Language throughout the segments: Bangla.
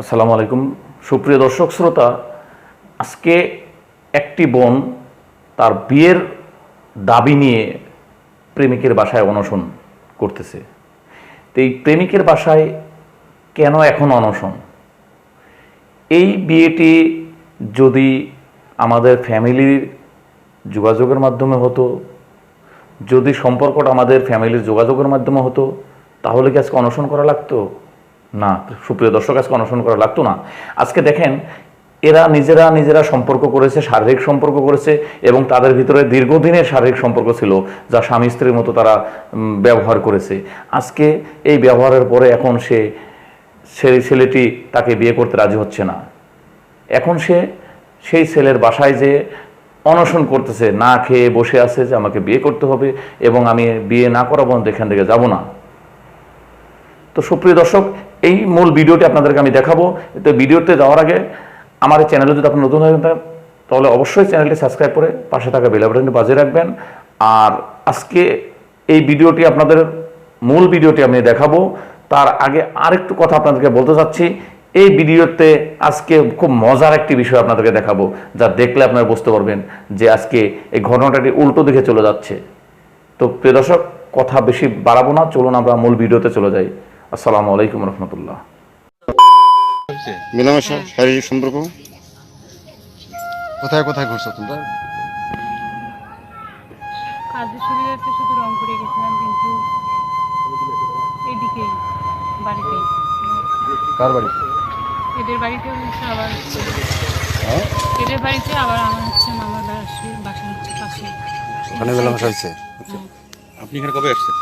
আসসালামু আলাইকুম। সুপ্রিয় দর্শক, শ্রোতা, আজকে একটি বোন তার বিয়ের দাবি নিয়ে প্রেমিকের বাসায় অনশন করতেছে। তো এই প্রেমিকের বাসায় কেন এখন অনশন? এই বিয়েটি যদি আমাদের ফ্যামিলির যোগাযোগের মাধ্যমে হতো, যদি সম্পর্কটা আমাদের ফ্যামিলির যোগাযোগের মাধ্যমে হতো, তাহলে কি আজকে অনশন করা লাগতো? না, সুপ্রিয় দর্শক, আজকে অনশন করা লাগতো না। আজকে দেখেন, এরা নিজেরা নিজেরা সম্পর্ক করেছে, শারীরিক সম্পর্ক করেছে এবং তাদের ভিতরে দীর্ঘদিনের শারীরিক সম্পর্ক ছিল, যা স্বামী স্ত্রীর মতো তারা ব্যবহার করেছে। আজকে এই ব্যবহারের পরে এখন সে ছেলেটি তাকে বিয়ে করতে রাজি হচ্ছে না। এখন সে সেই ছেলের বাসায় যে অনশন করতেছে, না খেয়ে বসে আছে যে আমাকে বিয়ে করতে হবে এবং আমি বিয়ে না করা পর্যন্ত এখান থেকে যাব না। তো সুপ্রিয় দর্শক, এই মূল ভিডিওটি আপনাদেরকে আমি দেখাবো। তো ভিডিওতে যাওয়ার আগে আমার এই চ্যানেলে যদি আপনি নতুন হয়ে থাকেন, তাহলে অবশ্যই চ্যানেলটি সাবস্ক্রাইব করে পাশে থাকা বেল বাটনটি বাজিয়ে রাখবেন। আর আজকে এই ভিডিওটি আপনাদের, মূল ভিডিওটি আমি দেখাবো। তার আগে আরেকটু কথা আপনাদেরকে বলতে চাচ্ছি। এই ভিডিওতে আজকে খুব মজার একটি বিষয় আপনাদেরকে দেখাবো, যা দেখলে আপনারা বুঝতে পারবেন যে আজকে এই ঘটনাটি উল্টো দিকে চলে যাচ্ছে। তো প্রিয় দর্শক, কথা বেশি বাড়াবো না, চলুন আমরা মূল ভিডিওতে চলে যাই। আসসালামু আলাইকুম রহমতুল্লাহ। মেলামেশা শারীরিক সম্পর্ক? কোথায় কোথায় ঘুরছো তোমরা? কাজের শুধু রং করে গেছিলাম কিন্তু এদিকেই বাড়িতেই কার বাড়ি? এদের বাড়িতে হচ্ছে আবার হ্যাঁ? এদের বাড়িতে আবার আমার হচ্ছে মামার বাসা বাসা হচ্ছে পাশে। ওখানে মেলামেশা হয়েছে? আপনি এখানে কবে আসছেন?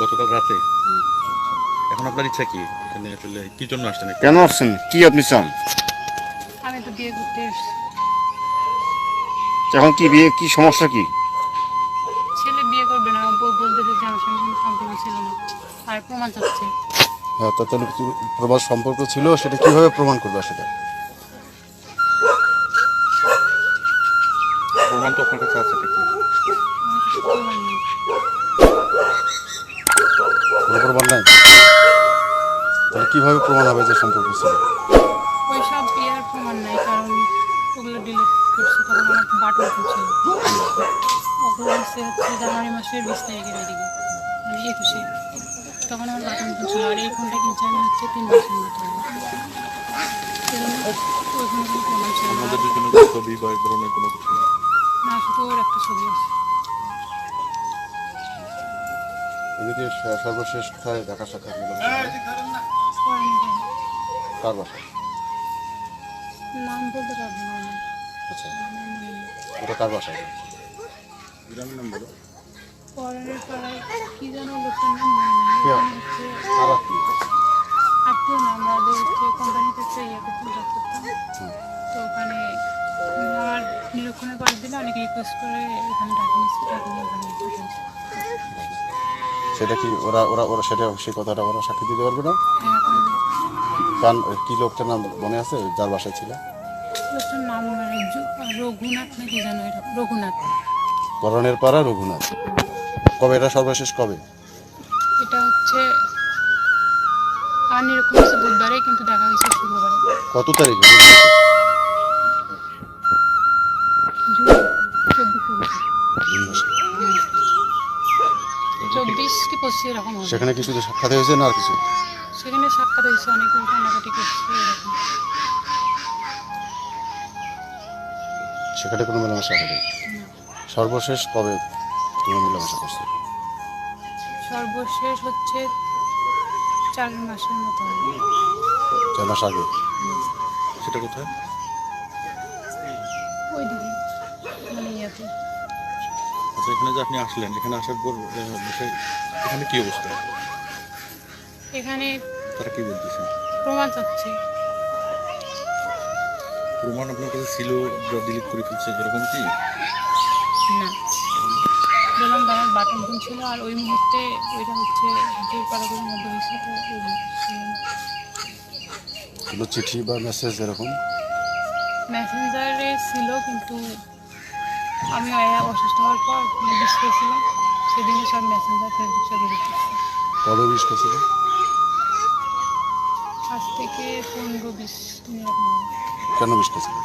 গতকাল রাতে? এখন আপনার ইচ্ছা কি? এখানে আসলে কি জন্য আসছেন? কেন আসছেন? কি আপনি চান? আমি তো বিয়ে করতে এসেছি। এখন কি বিয়ে কি সমস্যা কি? ছেলে বিয়ে করবে না বউ বলতে যে আমার সঙ্গে কোনো সম্পর্ক ছিল না আর প্রমাণ চাচ্ছে। হ্যাঁ তা তাহলে সম্পর্ক ছিল সেটা কীভাবে প্রমাণ করবে সেটা? প্রমাণ তো আপনার কাছে আছে। কীভাবে প্রমাণ হবে যে সম্পর্ক ছিল? ওই সব বিয়ের প্রমাণ নাই কারণ ওগুলো ডিলিট করছে তখন আমার বাটন ছিল। ওগুলো হচ্ছে হচ্ছে জানুয়ারি মাসের বিশ তারিখের মানে একুশে। তখন আমার বাটন ফোন ছিল আর এই ফোনটা কিনছে আমি হচ্ছে তিন মতো কোনো প্রমাণ ছিল না। আমাদের দুজনের ছবি বা এক ধরনের কোনো কিছু না শুধু ওর একটা ছবি আছে। সর্বশেষ কোথায় দেখা সাক্ষাৎ কার নাম বলতে পারব না। আচ্ছা। ওটা কার বাসা গ্রামের নাম বলো। পরের পাড়ায় কি যেন লোকটার নাম মনে নেই হচ্ছে আর আত্মীয় আত্মীয় না আমাদের হচ্ছে কোম্পানিতে একটা ইয়ে করতাম জব করতাম। তো ওখানে উম, আমার নিরীক্ষণে পাশ দিলে অনেক রিকোয়েস্ট করে ওখানে ডাকি নিচ্ছি ওখানে সেটা কি ওরা ওরা ওরা সেটা সেই কথাটা ওরা সাক্ষী দিতে পারবে না? কান কি লোকটার নাম মনে আছে? যার বাসায় ছিল? লোকটার নাম রঘুনাথ নাকি যেন এরকম রঘুনাথ। করণের পাড়া রঘুনাথ। কবে? এটা সর্বশেষ কবে? এটা হচ্ছে আমার নিরীক্ষণ বুধবারে কিন্তু দেখা হয়েছে শুক্রবারে। কত তারিখে? হবে। সেখানে কি শুধু সাক্ষাৎ হয়েছে না আর কিছু? সেখানে সাক্ষাৎ হয়েছে অনেক কান্নাকাটি করছে এরকম। সেখানে কোনো মেলামেশা হয়নি? সর্বশেষ কবে তুমি মেলামেশা করছ? সর্বশেষ হচ্ছে চার মাসের মতো। চার মাস আগে? সেটা কোথায়? এখানে যে আপনি আসলেন এখানে আসার পর এখানে কি অবস্থা? এখানে তারা কি বলতেছে? প্রমাণ চাচ্ছে প্রমাণ আপনার কাছে ছিল ডিলিট করে ফেলছে এরকম কি? না। বললাম তো বাটন ফোন ছিল আর ওই মুহূর্তে ওইটা হচ্ছে যে পাড়াগুলোর মধ্যে হয়েছিল তো ওই ছিল কোনো চিঠি বা মেসেজ এরকম? মেসেঞ্জারে ছিল কিন্তু আমি অসুস্থ হওয়ার পর বিষ পেয়েছিলাম সেদিনে সব মেসেঞ্জার ফেসবুক সব কবে বিশ করছিল আজকে থেকে পনেরো বিশ। কেন বিষ খেয়েছিল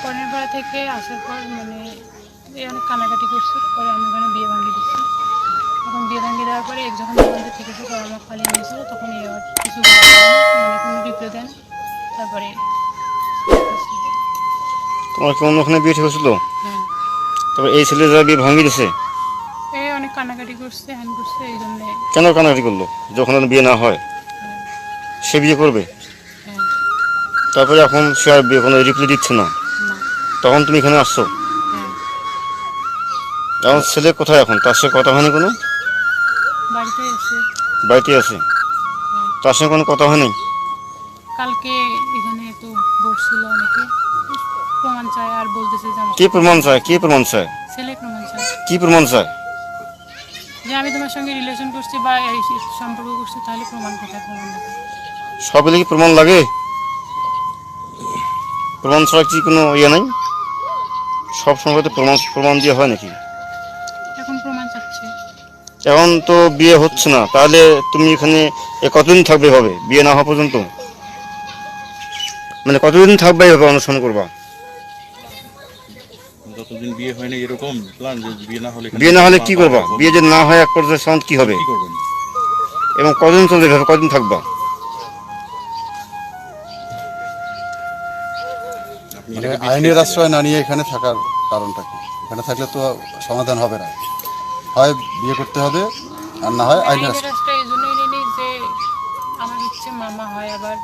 কর্ণের পাড়া থেকে আসার পর মানে এই অনেক কানাকাটি করছি পরে আমি ওখানে বিয়ে ভাঙিয়ে দিচ্ছি তখন বিয়ে ভাঙিয়ে দেওয়ার পরে এক যখন আমাদের থেকে পরে আমার পালিয়ে নিয়েছিল তখন এই আবার কিছু মানে কোনো রিপ্লাই দেন তারপরে তোমার কি অন্যখানে বিয়ে ঠিক হয়েছিল? হ্যাঁ। তারপর এই ছেলে যারা বিয়ে ভাঙিয়ে দিছে? অনেক কান্নাকাটি করছে হ্যান করছে এই জন্যে। কেন কানাকাটি করল? যখন বিয়ে না হয় সে বিয়ে করবে? হ্যাঁ। তারপরে এখন সে আর বিয়ে কোনো রিপ্লাই দিচ্ছে না? তখন তুমি এখানে আসছো? হ্যাঁ। এখন ছেলে কোথায় এখন? তার সাথে কথা হয়নি কোনো? বাড়িতে আছে। হ্যাঁ। তার সঙ্গে কোনো কথা হয়নি? কালকে এখানে তো বসছিল অনেকে। প্রমাণ চায় আর বলতেছে যে আমার কি প্রমাণ চায়? কি প্রমাণ চায়? ছেলে প্রমাণ চায়। কি প্রমাণ চায়? যে আমি তোমার সঙ্গে রিলেশন করছি বা এই সম্পর্ক করছি তাহলে প্রমাণ কোথায়? প্রমাণ দেখায় সব এলে কি প্রমাণ লাগে? প্রমাণ ছাড়া কি কোনো ইয়ে নাই? সব সময় তো প্রমাণ প্রমাণ দিয়ে হয় নাকি? এখন প্রমাণ চাচ্ছে। এখন তো বিয়ে হচ্ছে না তাহলে তুমি এখানে এ কতদিন থাকবে হবে বিয়ে না হওয়া পর্যন্ত? মানে কতদিন থাকবে এভাবে অনুসরণ করবা? যতদিন বিয়ে হয়নি এরকম প্ল্যান যে বিয়ে না হলে বিয়ে না হলে কি করবা? বিয়ে যদি না হয় এক পর্যায়ে সন্ত কি হবে? কি করবেন এবং কতদিন চলবে? এভাবে কতদিন থাকবা? মানে আইনের আশ্রয় না নিয়ে এখানে থাকার কারণটা কি? এখানে থাকলে তো সমাধান হবে না। হয় বিয়ে করতে হবে আর না হয় আইনের আশ্রয় রাস্তা এই জন্যই নিই যে আমার হচ্ছে মামা হয় আবার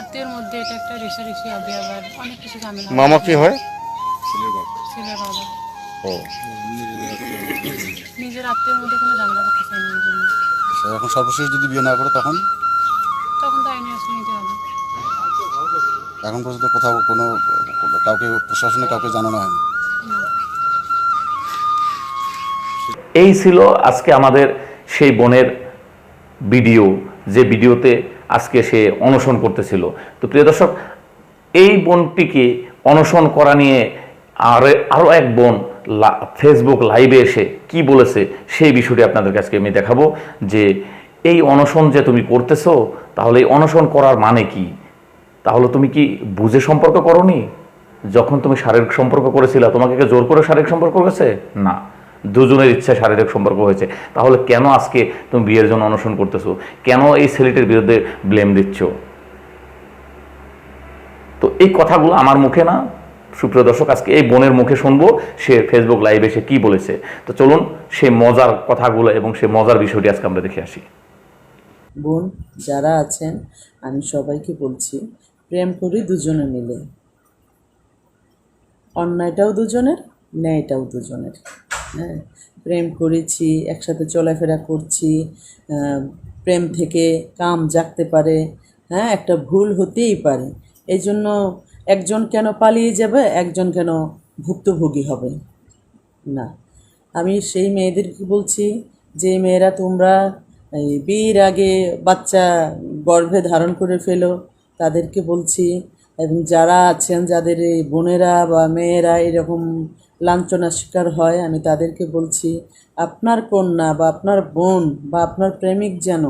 আত্মীয়র মধ্যে এটা একটা রেশারেশি হবে আবার অনেক কিছু ঝামেলা মামা কি হয়? বাপ ছেলের বাবা নিজের আত্মীয়র মধ্যে কোনো ঝামেলা করতে চাই না এই এখন সর্বশেষ যদি বিয়ে না করে তখন? তখন তো আইনের আশ্রয় নিতে হবে। এখন পর্যন্ত কোথাও কোনো কাউকে প্রশাসনে কাউকে জানানো হয়নি? এই ছিল আজকে আমাদের সেই বোনের ভিডিও যে ভিডিওতে আজকে সে অনশন করতেছিল। তো প্রিয় দর্শক এই বোনটিকে অনশন করা নিয়ে আর আরও এক বোন ফেসবুক লাইভে এসে কি বলেছে সেই বিষয়টি আপনাদের কাছে আমি দেখাবো যে এই অনশন যে তুমি করতেছো, তাহলে এই অনশন করার মানে কি? তাহলে তুমি কি বুঝে সম্পর্ক করনি? যখন তুমি শারীরিক সম্পর্ক করেছিলে, তোমাকে কি জোর করে শারীরিক সম্পর্ক হয়েছে? না, দুজনের ইচ্ছা শারীরিক সম্পর্ক হয়েছে। তাহলে কেন আজকে তুমি বিয়ের জন্য অনশন করতেছো? কেন এই ছেলেটির বিরুদ্ধে ব্লেম দিচ্ছ? তো এই কথাগুলো আমার মুখে না। সুপ্রিয় দর্শক, আজকে এই বোনের মুখে শুনব সে ফেসবুক লাইভে সে কি বলেছে। তো চলুন, সে মজার কথাগুলো এবং সে মজার বিষয়টি আজকে আমরা দেখে আসি। বোন, যারা আছেন, আমি সবাইকে বলছি, প্রেম করি দুজনে মিলে। অন্যায়টাও দুজনের, ন্যায়টাও দুজনের। হ্যাঁ প্রেম করেছি, একসাথে চলাফেরা করছি প্রেম থেকে কাম জাগতে পারে হ্যাঁ একটা ভুল হতেই পারে। এই জন্য একজন কেন পালিয়ে যাবে, একজন কেন ভুক্তভোগী হবে? না। আমি সেই মেয়েদেরকে বলছি, যে মেয়েরা তোমরা এই বিয়ের আগে বাচ্চা গর্ভে ধারণ করে ফেলো, তাদেরকে বলছি, এবং যারা আছেন, যাদের এই বোনেরা বা মেয়েরা এরকম লাঞ্ছনার শিকার হয়, আমি তাদেরকে বলছি, আপনার কন্যা বা আপনার বোন বা আপনার প্রেমিক যেন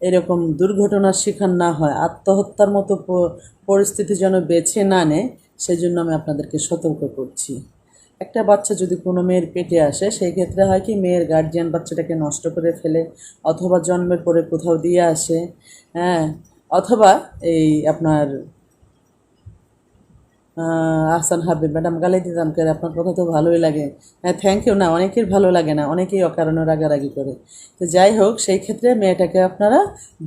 এরকম দুর্ঘটনার শিকার না হয়, আত্মহত্যার মতো পরিস্থিতি যেন বেছে না নেয়, সেজন্য আমি আপনাদেরকে সতর্ক করছি। একটা বাচ্চা যদি কোনো মেয়ের পেটে আসে, সেই ক্ষেত্রে হয় কি, মেয়ের গার্জিয়ান বাচ্চাটাকে নষ্ট করে ফেলে, অথবা জন্মের পরে কোথাও দিয়ে আসে হ্যাঁ অথবা এই আপনার আহসান হাবিব, ম্যাডাম গালি দিতাম করে আপনার কথা তো ভালোই লাগে। হ্যাঁ থ্যাংক ইউ না, অনেকের ভালো লাগে না, অনেকেই অকারণে রাগারাগি করে। তো যাই হোক, সেই ক্ষেত্রে মেয়েটাকে আপনারা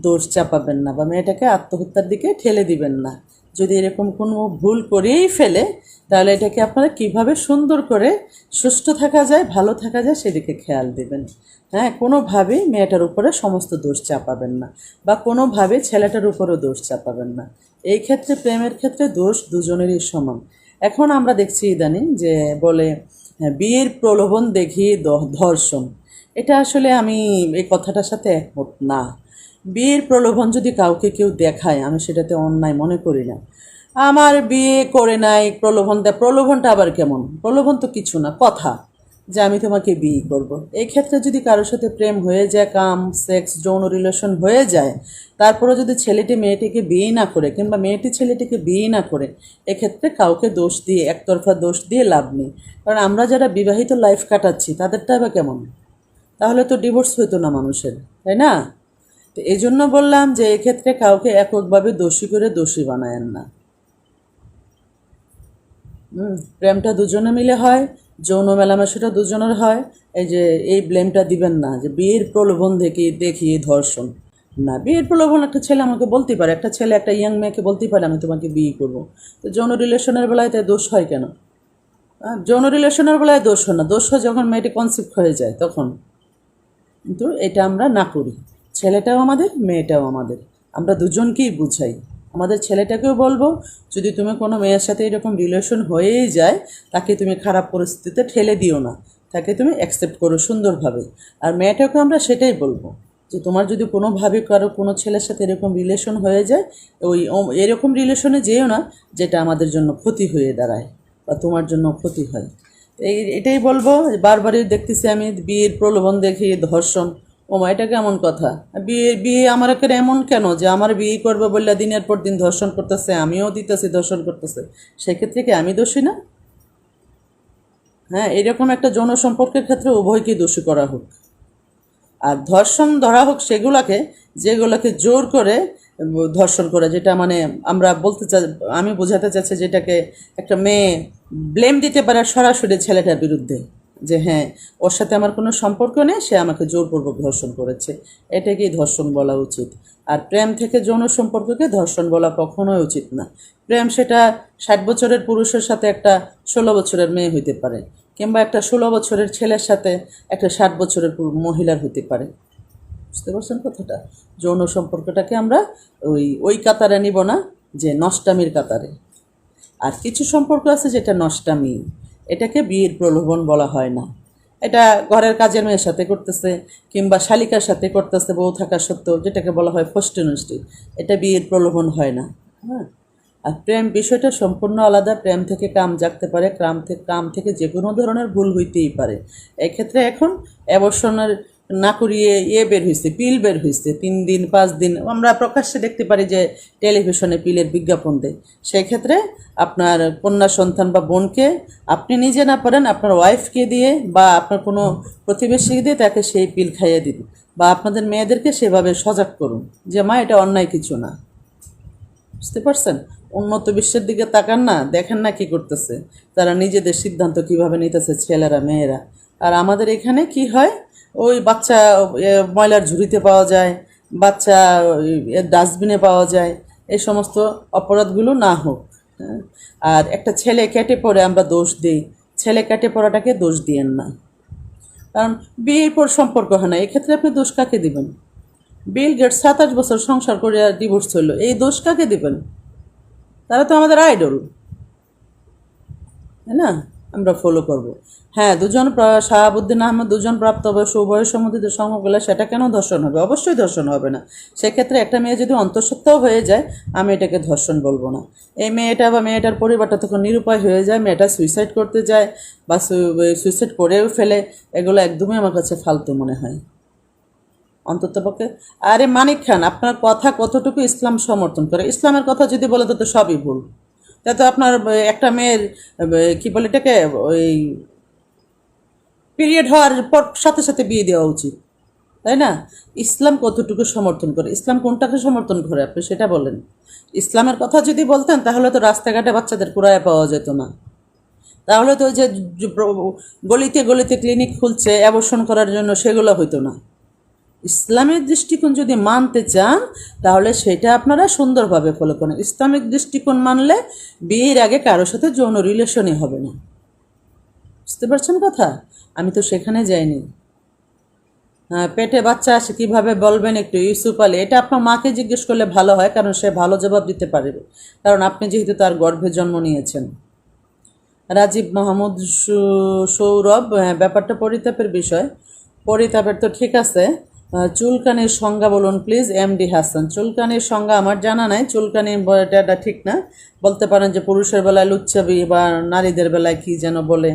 দোষ চাপাবেন না বা মেয়েটাকে আত্মহত্যার দিকে ঠেলে দিবেন না। যদি এরকম কোনো ভুল করেই ফেলে তাহলে এটাকে আপনারা কীভাবে সুন্দর করে সুস্থ থাকা যায় ভালো থাকা যায় সেদিকে খেয়াল দেবেন। হ্যাঁ কোনোভাবেই মেয়েটার উপরে সমস্ত দোষ চাপাবেন না বা কোনোভাবে ছেলেটার উপরেও দোষ চাপাবেন না। এই ক্ষেত্রে প্রেমের ক্ষেত্রে দোষ দুজনেরই সমান। এখন আমরা দেখছি ইদানিং যে বলে হ্যাঁ, বিয়ের প্রলোভন দেখি ধর্ষণ। এটা আসলে আমি এই কথাটার সাথে একমত না। বিয়ের প্রলোভন যদি কাউকে কেউ দেখায়, আমি সেটাতে অন্যায় মনে করি না। আমার বিয়ে করে নাই, প্রলোভন দেয়, প্রলোভনটা আবার কেমন? প্রলোভন তো কিছু না, কথা যে আমি তোমাকে বিয়ে করব। এই ক্ষেত্রে যদি কারোর সাথে প্রেম হয়ে যায়, কাম, সেক্স, যৌন রিলেশন হয়ে যায় তারপরে যদি ছেলেটি মেয়েটিকে বিয়ে না করে কিংবা মেয়েটি ছেলেটিকে বিয়ে না করে, এক্ষেত্রে কাউকে দোষ দিয়ে, একতরফা দোষ দিয়ে লাভ নেই। কারণ আমরা যারা বিবাহিত লাইফ কাটাচ্ছি, তাদেরটা আবার কেমন? তাহলে তো ডিভোর্স হইতো না মানুষের, তাই না? তো এই জন্য বললাম যে এক্ষেত্রে কাউকে এককভাবে দোষী করে দোষী বানায়েন না। প্রেমটা দুজনে মিলে হয়, যৌন মেলামেশাটা দুজনের হয়। এই যে, এই ব্লেমটা দিবেন না, যে বিয়ের প্রলোভন দেখি, দেখিয়ে ধর্ষণ। না, বিয়ের প্রলোভন একটা ছেলে আমাকে বলতে পারে, একটা ছেলে একটা ইয়াং মেয়েকে বলতেই পারে, আমি তোমাকে বিয়ে করব। তো যৌন রিলেশনের বেলায় তাই দোষ হয় কেন? যৌন রিলেশনের বেলায় দোষ হয় না, দোষ হয় যখন মেয়েটি কনসেপ্ট হয়ে যায় তখন। কিন্তু এটা আমরা না করি। ছেলেটাও আমাদের, মেয়েটাও আমাদের। আমরা দুজনকেই বুঝাই। আমাদের ছেলেটাকেও বলব, যদি তুমি কোনো মেয়ের সাথে এরকম রিলেশন হয়েই যায়, তাকে তুমি খারাপ পরিস্থিতিতে ঠেলে দিও না। তাকে তুমি অ্যাকসেপ্ট করো সুন্দরভাবে। আর মেয়েটাকে আমরা সেটাই বলব, যে তোমার যদি কোনোভাবে কারও কোনো ছেলের সাথে এরকম রিলেশন হয়ে যায়, ওই এরকম রিলেশনে যেও না, যেটা আমাদের জন্য ক্ষতি হয়ে দাঁড়ায় বা তোমার জন্য ক্ষতি হয়। এই, এটাই বলব। বারবারই দেখতেছি আমি বিয়ের প্রলোভন দেখি, ধর্ষণ। ও মা, এটা কেমন কথা? বিয়ে বিয়ে আমার একের এমন কেন যে আমার বিয়ে করবে বললে দিনের পর দিন ধর্ষণ করতেছে, আমিও দিতেছি, ধর্ষণ করতেছে। সেক্ষেত্রে কি আমি দোষী না? হ্যাঁ এরকম একটা যৌন সম্পর্কের ক্ষেত্রে উভয়কে দোষী করা হোক। আর ধর্ষণ ধরা হোক সেগুলোকে, যেগুলোকে জোর করে ধর্ষণ করে, যেটা মানে আমরা বলতে চা, আমি বোঝাতে চাচ্ছি যেটাকে একটা মেয়ে ব্লেম দিতে পারে সরাসরি ছেলেটার বিরুদ্ধে। যে হ্যাঁ ওর সাথে আমার কোনো সম্পর্ক নেই, সে আমাকে জোরপূর্বক ধর্ষণ করেছে। এটাকেই ধর্ষণ বলা উচিত। আর প্রেম থেকে যৌন সম্পর্ককে ধর্ষণ বলা কখনোই উচিত না। প্রেম সেটা ষাট বছরের পুরুষের সাথে একটা ষোলো বছরের মেয়ে হইতে পারে, কিংবা একটা ষোলো বছরের ছেলের সাথে একটা ষাট বছরের মহিলার হতে পারে। বুঝতে পারছেন কথাটা? যৌন সম্পর্কটাকে আমরা ওই ওই কাতারে নিব না যে নষ্টামির কাতারে। আর কিছু সম্পর্ক আছে যেটা নষ্টামি। এটাকে বিয়ের প্রলোভন বলা হয় না। এটা ঘরের কাজের মেয়ের সাথে করতেছে কিংবা শালিকার সাথে করতেছে, বউ থাকা সত্ত্বেও যেটাকে বলা হয় ফষ্টিনষ্টি, এটা বিয়ের প্রলোভন হয় না। হ্যাঁ? আর প্রেম বিষয়টা সম্পূর্ণ আলাদা, প্রেম থেকে কাম জাগতে পারে, ক্রাম থেকে কাম থেকে যে কোনো ধরনের ভুল হইতেই পারে। এক্ষেত্রে এখন অ্যাবর্ষণের না করিয়ে ইয়ে বের হয়েছে পিল বের হয়েছে তিন দিন, পাঁচ দিন, আমরা প্রকাশ্যে দেখতে পারি যে টেলিভিশনে পিলের বিজ্ঞাপন দেয়। সেই ক্ষেত্রে আপনার কন্যা সন্তান বা বোনকে আপনি নিজে না পারেন, আপনার ওয়াইফকে দিয়ে বা আপনার কোনো প্রতিবেশীকে দিয়ে তাকে সেই পিল খাইয়ে দিন বা আপনাদের মেয়েদেরকে সেভাবে সজাগ করুন যে, মা, এটা অন্যায় কিছু না। বুঝতে পারছেন? উন্নত বিশ্বের দিকে তাকান না, দেখেন না কি করতেছে। তারা নিজেদের সিদ্ধান্ত কীভাবে নিতেছে ছেলেরা, মেয়েরা। আর আমাদের এখানে কি হয়? ওই বাচ্চা ময়লার ঝুড়িতে পাওয়া যায়, বাচ্চা ডাস্টবিনে পাওয়া যায়, এই সমস্ত অপরাধগুলো না হোক হ্যাঁ? আর একটা ছেলে কেটে পড়ে আমরা দোষ দিই, ছেলে কেটে পড়াটাকে দোষ দিয়েন না। কারণ বিয়ের পর সম্পর্ক হয় না, এক্ষেত্রে আপনি দোষ কাকে দিবেন? বিল গেট সাতাশ বছর সংসার করে আর ডিভোর্স হইল, এই দোষ কাকে দিবেন? তারা তো আমাদের আইডল তাই না? আমরা ফলো করব। হ্যাঁ দুজন শাহাবুদ্দিন আহমেদ দুজন প্রাপ্ত প্রাপ্তবয়স্ক উভয় সম্মতিতে সঙ্গ গেলে সেটা কেন ধর্ষণ হবে? অবশ্যই ধর্ষণ হবে না। সেক্ষেত্রে একটা মেয়ে যদি অন্তঃসত্ত্বাও হয়ে যায়, আমি এটাকে ধর্ষণ বলব না। এই মেয়েটা বা মেয়েটার পরিবারটা তখন নিরুপায় হয়ে যায়, মেয়েটা সুইসাইড করতে যায় বা সুইসাইড করেও ফেলে। এগুলো একদমই আমার কাছে ফালতু মনে হয়। অন্ততপক্ষে আরে মানিক খান, আপনার কথা কতটুকু ইসলাম সমর্থন করে? ইসলামের কথা যদি বলে তো সবই ভুল। তা তো আপনার একটা মেয়ের কি বলে এটাকে, ওই পিরিয়ড হওয়ার পর সাথে সাথে বিয়ে দেওয়া উচিত। তাই না? ইসলাম কতটুকু সমর্থন করে? ইসলাম কোনটাকে সমর্থন করে আপনি সেটা বলেন। ইসলামের কথা যদি বলতেন, তাহলে তো রাস্তাঘাটে বাচ্চাদের কুড়ায় পাওয়া যেত না। তাহলে তো যে গলিতে গলিতে ক্লিনিক খুলছে অ্যাবর্ষণ করার জন্য সেগুলো হইতো না। ইসলামের দৃষ্টিকোণ যদি মানতে চান, তাহলে সেটা আপনারা সুন্দরভাবে ফলো করেন। ইসলামিক দৃষ্টিকোণ মানলে বিয়ের আগে কারোর সাথে যৌন রিলেশনই হবে না। বুঝতে পারছেন কথা? আমি তো সেখানে যাইনি। পেটে বাচ্চা আসে কীভাবে বলবেন একটু? ইউসুফ আলী, এটা আপনার মাকে জিজ্ঞেস করলে ভালো হয়, কারণ সে ভালো জবাব দিতে পারবে। কারণ আপনি যেহেতু তার গর্ভে জন্ম নিয়েছেন। রাজীব মাহমুদ সৌরভ হ্যাঁ ব্যাপারটা পরিতাপের বিষয়। পরিতাপের তো ঠিক আছে। চুলকানির সংজ্ঞা বলুন প্লিজ এম ডি হাসান চুলকানির সংজ্ঞা আমার জানা নাই চুলকানি এটা ঠিক না। বলতে পারেন যে পুরুষের বেলায় লুচ্ছাবি বা নারীদের বেলায় কি যেন বলে,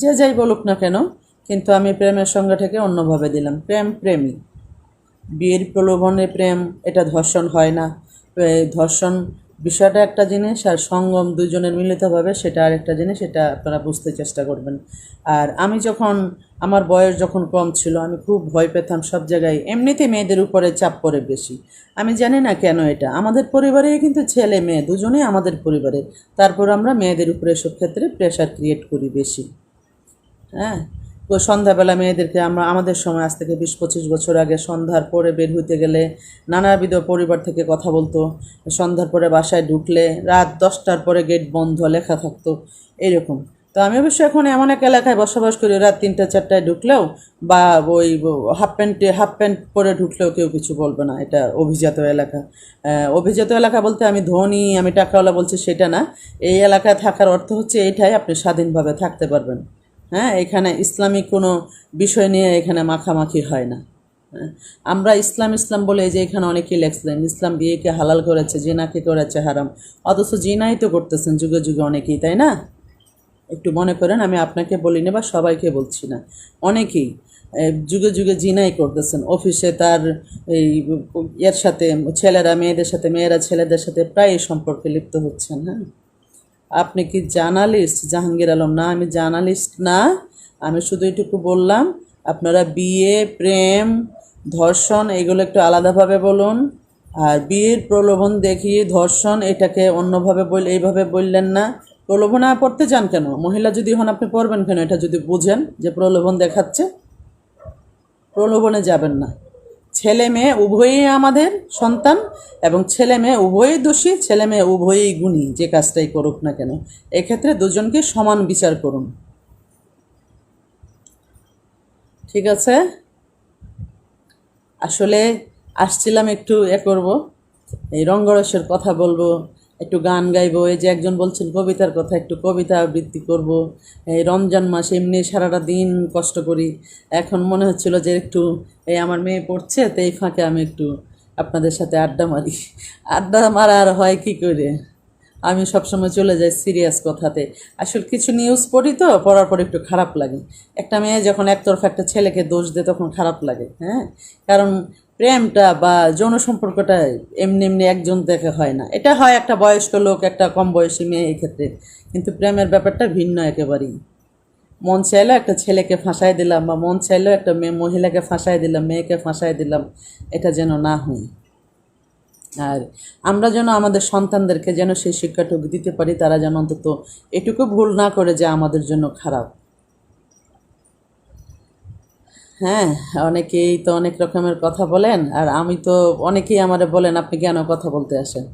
যে যাই বলুক না কেন, কিন্তু আমি প্রেমের সংজ্ঞাটাকে অন্যভাবে দিলাম। প্রেম, প্রেমী। বিয়ের প্রলোভনে প্রেম, এটা ধর্ষণ হয় না। ধর্ষণ বিষয়টা একটা জিনিস আর সঙ্গম দুজনের মিলিতভাবে সেটা আরেকটা জিনিস সেটা আপনারা বুঝতে চেষ্টা করবেন। আর আমি যখন, আমার বয়স যখন কম ছিল, আমি খুব ভয় পেতাম সব জায়গায়। এমনিতে মেয়েদের উপরে চাপ পড়ে বেশি। আমি জানি না কেন এটা। আমাদের পরিবারে কিন্তু ছেলে মেয়ে, দুজনেই আমাদের পরিবারে। তারপর আমরা মেয়েদের উপরে এসব ক্ষেত্রে প্রেশার ক্রিয়েট করি বেশি। হ্যাঁ? সন্ধ্যাবেলা মেয়েদেরকে আমরা, আমাদের সময় আজ থেকে বিশ পঁচিশ বছর আগে সন্ধ্যার পরে বের হইতে গেলে নানাবিধ পরিবার থেকে কথা বলতো। সন্ধ্যার পরে বাসায় ঢুকলে রাত দশটার পরে গেট বন্ধ, লেখা থাকতো। এরকম। তো আমি অবশ্য এখন এমন এক এলাকায় বসবাস করি, রাত তিনটা চারটায় ঢুকলেও বা ওই হাফ প্যান্টে, হাফ প্যান্ট পরে ঢুকলেও কেউ কিছু বলবে না। এটা অভিজাত এলাকা। অভিজাত এলাকা বলতে আমি ধনী, আমি টাকাওয়ালা বলছি সেটা না। এই এলাকায় থাকার অর্থ হচ্ছে এইটাই আপনি স্বাধীনভাবে থাকতে পারবেন। হ্যাঁ এখানে ইসলামিক কোনো বিষয় নিয়ে এখানে মাখামাখি হয় না। হ্যাঁ, আমরা ইসলাম ইসলাম বলে যে এখানে অনেকেই লেখছিলেন ইসলাম বিয়েকে হালাল করেছে জিনাকে করেছে হারাম। অথচ জিনাই তো করতেছেন যুগে যুগে অনেকেই তাই না? একটু মনে করেন আমি আপনাকে বলিনি বা সবাইকে বলছি না। অনেকেই যুগে যুগে জিনাই করতেছেন। অফিসে তার এই এর সাথে ছেলেরা মেয়েদের সাথে মেয়েরা ছেলেদের সাথে প্রায় সম্পর্কে লিপ্ত হচ্ছেন হ্যাঁ? আপনি কি জার্নালিস্ট? জাহাঙ্গীর আলম, না, আমি জার্নালিস্ট না। আমি শুধু এটুকু বললাম, আপনারা বিয়ে, প্রেম, ধর্ষণ এগুলো একটু আলাদাভাবে বলুন। আর বিয়ের প্রলোভন দেখিয়ে ধর্ষণ এটাকে অন্যভাবে বল, এইভাবে বললেন না। প্রলোভনে পড়তে যান কেন? মহিলা যদি হন, আপনি পড়বেন কেন? এটা যদি বুঝেন যে প্রলোভন দেখাচ্ছে, প্রলোভনে যাবেন না। ছেলে মেয়ে উভয়ই আমাদের সন্তান এবং ছেলে মেয়ে উভয়ই দোষী, ছেলে মেয়ে উভয়ই গুণী, যে কাজটাই করুক না কেন। এক্ষেত্রে দুজনকে সমান বিচার করুন। ঠিক আছে? আসলে আসছিলাম একটু এ করব, এই রঙ্গরসের কথা বলব। একটু গান গাইবো, এই যে একজন বলছেন কবিতার কথা, একটু কবিতা আবৃত্তি করব। এই রমজান মাস এমনি সারাটা দিন কষ্ট করি। এখন মনে হচ্ছিল যে একটু এই আমার মেয়ে পড়ছে, তো এই ফাঁকে আমি একটু আপনাদের সাথে আড্ডা মারি। আড্ডা মারা আর হয় কি করে? আমি সবসময় চলে যাই সিরিয়াস কথাতে। আসলে কিছু নিউজ পড়ি তো, পড়ার পর একটু খারাপ লাগে। একটা মেয়ে যখন একতরফা একটা ছেলেকে দোষ দেয়, তখন খারাপ লাগে হ্যাঁ? কারণ প্রেমটা বা যৌন সম্পর্কটা এমনি এমনি একজন দেখে হয় না। এটা হয় একটা বয়স্ক লোক, একটা কম বয়সী মেয়ে এই ক্ষেত্রে। কিন্তু প্রেমের ব্যাপারটা ভিন্ন একেবারেই। মন চাইলেও একটা ছেলেকে ফাঁসাই দিলাম বা মন চাইলেও একটা মেয়ে, মহিলাকে ফাঁসাই দিলাম, মেয়েকে ফাঁসাই দিলাম, এটা যেন না হয়। আর আমরা যেন আমাদের সন্তানদেরকে যেন সেই শিক্ষাটুকু দিতে পারি, তারা যেন অন্তত এটুকু ভুল না করে যে আমাদের জন্য খারাপ। হ্যাঁ অনেকেই তো অনেক রকমের কথা বলেন, আর আমি তো অনেকেই আমারে বলেন, আপনি কেন কথা বলতে আসেন?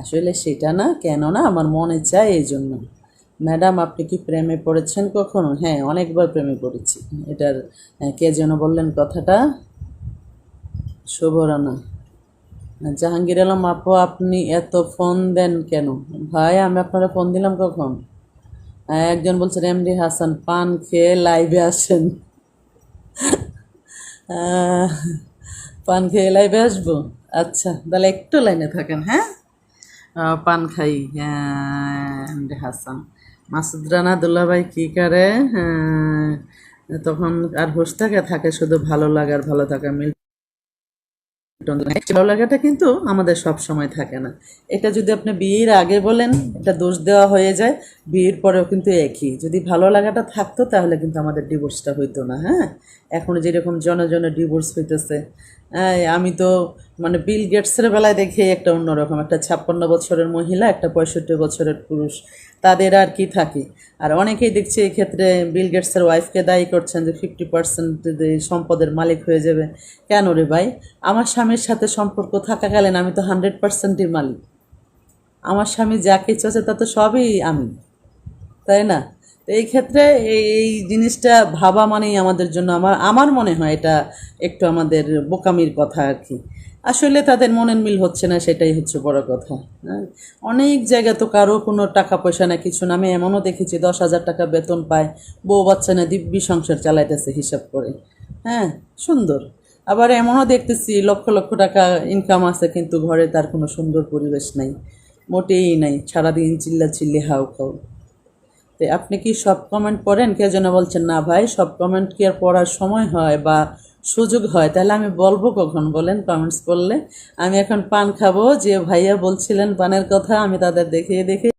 আসলে সেটা না, কেন না, আমার মনে চায় এই জন্য। ম্যাডাম, আপনি কি প্রেমে পড়েছেন কখনো? হ্যাঁ অনেকবার প্রেমে পড়েছি। এটার কে যেন বললেন কথাটা? শুভরানা। জাহাঙ্গীর আলম, আপু, আপনি এত ফোন দেন কেন? ভাই, আমি আপনারা ফোন দিলাম কখন? একজন বলছেন এমডি হাসান, পান খেয়ে লাইভে আসেন। পান খেয়ে লাইভে আসব? আচ্ছা তাহলে একটু লাইনে থাকেন হ্যাঁ? পান খাই হ্যাঁ, হাসান। মাসুদ রানা দুল্লাভাই কী করে? হ্যাঁ, তখন আর হোস থাকে থাকে শুধু ভালো লাগার ভালো থাকা মিল লাগাটা কিন্তু আমাদের সব সময় থাকে না। এটা যদি আপনি বিয়ের আগে বলেন, এটা দোষ দেওয়া হয়ে যায়। বিয়ের পরেও কিন্তু একই। যদি ভালো লাগাটা থাকতো, তাহলে কিন্তু আমাদের ডিভোর্সটা হইতো না হ্যাঁ? এখন যেরকম জনজনে জন ডিভোর্স হইতেছে আমি তো মানে বিল গেটসের বেলায় দেখি একটা অন্যরকম, একটা ছাপ্পান্ন বছরের মহিলা, একটা পঁয়ষট্টি বছরের পুরুষ। তাদের আর কি থাকে? আর অনেকেই দেখছি এই ক্ষেত্রে বিল গেটসের ওয়াইফকে দায়ী করছেন যে ফিফটি পার্সেন্ট সম্পদের মালিক হয়ে যাবে। কেন রে ভাই? আমার স্বামীর সাথে সম্পর্ক থাকাকালীন আমি তো হান্ড্রেড পার্সেন্টই মালিক। আমার স্বামী যা কিছু আছে তা তো সবই আমি, তাই না? তো এই ক্ষেত্রে এই জিনিসটা ভাবা মানেই আমাদের জন্য আমার আমার মনে হয় এটা একটু আমাদের বোকামির কথা আর কি। আসলে তাদের মনের মিল হচ্ছে না, সেটাই হচ্ছে বড় কথা। হ্যাঁ? অনেক জায়গা তো কারও কোনো টাকা পয়সা না কিছু না। আমি এমনও দেখেছি, দশ হাজার টাকা বেতন পায়, বউ বাচ্চা না দিব্যি সংসার চালাইতেছে হিসাব করে। হ্যাঁ? সুন্দর। আবার এমনও দেখতেছি, লক্ষ লক্ষ টাকা ইনকাম আছে, কিন্তু ঘরে তার কোনো সুন্দর পরিবেশ নাই। মোটেই নাই। সারাদিন চিল্লা চিল্লি হাউ খাও তো আপনি কি সব কমেন্ট পড়েন? কে যেন বলছেন না ভাই, সব কমেন্ট কি আর পড়ার সময় হয় বা সুযোগ হয়? তাহলে আমি বলব কখন? বলেন কমেন্টস করলে। আমি এখন পান খাব। যে ভাইয়া বলছিলেন পানের কথা, আমি তাদের দেখিয়ে দেখে।